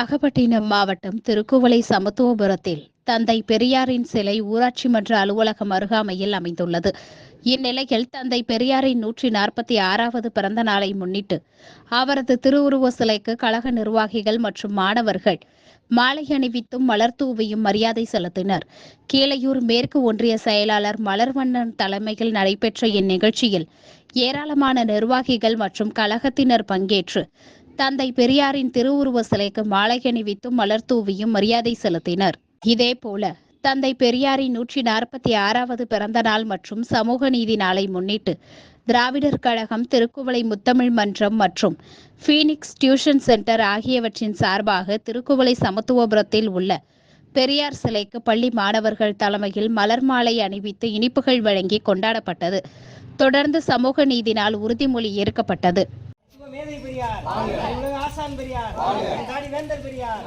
நாகப்பட்டினம் மாவட்டம் திருக்குவளை சமத்துவபுரத்தில் தந்தை பெரியாரின் சிலை ஊராட்சி மன்ற அலுவலகம் அருகாமையில் அமைந்துள்ளது. இந்நிலையில் தந்தை பெரியாரின் நூற்றி நாற்பத்தி ஆறாவது பிறந்த நாளை முன்னிட்டு அவரது திருவுருவ சிலைக்கு கழக நிர்வாகிகள் மற்றும் மாணவர்கள் மாலை அணிவித்தும் மலர் தூவியும் மரியாதை செலுத்தினர். கீழையூர் மேற்கு ஒன்றிய செயலாளர் மலர்வண்ணன் தலைமையில் நடைபெற்ற இந்நிகழ்ச்சியில் ஏராளமான நிர்வாகிகள் மற்றும் கழகத்தினர் பங்கேற்று தந்தை பெரியாரின் திருவுருவ சிலைக்கு மாலை அணிவித்தும் மலர் தூவியும் மரியாதை செலுத்தினர். இதேபோல தந்தை பெரியாரின் நூற்றி நாற்பத்தி ஆறாவது பிறந்த நாள் மற்றும் சமூக நீதி நாளை முன்னிட்டு திராவிடர் கழகம் திருக்குவளை முத்தமிழ் மன்றம் மற்றும் ஃபீனிக்ஸ் டியூஷன் சென்டர் ஆகியவற்றின் சார்பாக திருக்குவளை சமத்துவபுரத்தில் உள்ள பெரியார் சிலைக்கு பள்ளி மாணவர்கள் தலைமையில் மலர் மாலை அணிவித்து இனிப்புகள் வழங்கி கொண்டாடப்பட்டது. தொடர்ந்து சமூக நீதி நாள் உறுதிமொழி ஏற்கப்பட்டது. மேதை பெரியார் உலக ஆசான் பெரியார் தாடி வேந்தர் பெரியார்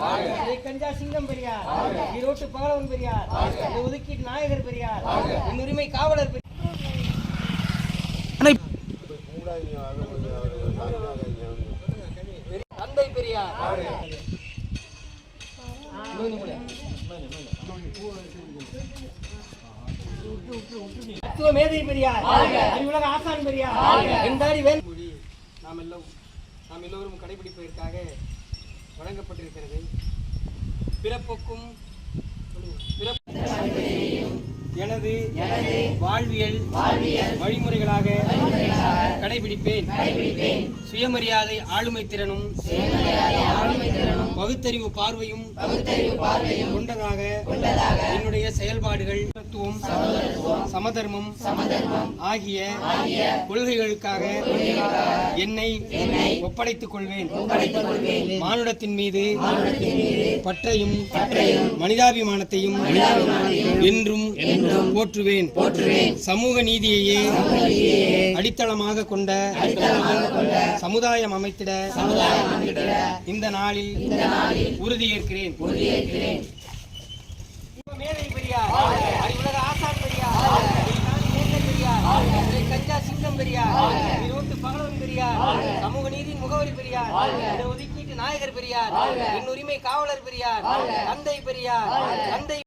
கஞ்சா சிங்கம் பெரியார் ஈரோட்டு பகலவன் பெரியார் ஒதுக்கீட்டு நாயகர் பெரியார் உரிமை காவலர் பெரியார் தந்தை பெரியார். மேதை பெரியார் அறிவுலக ஆசான் பெரியார் என் தாடி வேந்தர் நாம் எல்லாம் நாம் எல்லோரும் கடைபிடிப்பதற்காக வழங்கப்பட்டிருக்கிறது. பிறப்புக்கும் எனது வாழ்வியல் வழிமுறைகளாக கடைபிடிப்பேன். சுயமரியாதை ஆளுமை திறனும் பகுத்தறிவு பார்வையும் கொண்டதாக என்னுடைய செயல்பாடுகள் தத்துவம் சமதர்மம் ஆகிய கொள்கைகளுக்காக என்னை ஒப்படைத்துக் கொள்வேன் மானுடத்தின் மீது பற்றையும் மனிதாபிமானத்தையும் என்றும் போற்றுவேன். சமூக நீதியையே அடித்தளமாக கொண்ட சமுதாயம் அமைத்திட இந்த நாளில் உறுதியேற்கிறேன் மேதை பெரியார் அறிவுலக ஆசான் பெரியார் வேந்தர் பெரியார் இதை கஞ்சா சிங்கம் பெரியார். ஈரோட்டு பகலவன் பெரியார். சமூக நீதியின் முகவரி பெரியார். ஒதுக்கீட்டு நாயகர் பெரியார். என் உரிமை காவலர் பெரியார். தந்தை பெரியார். தந்தை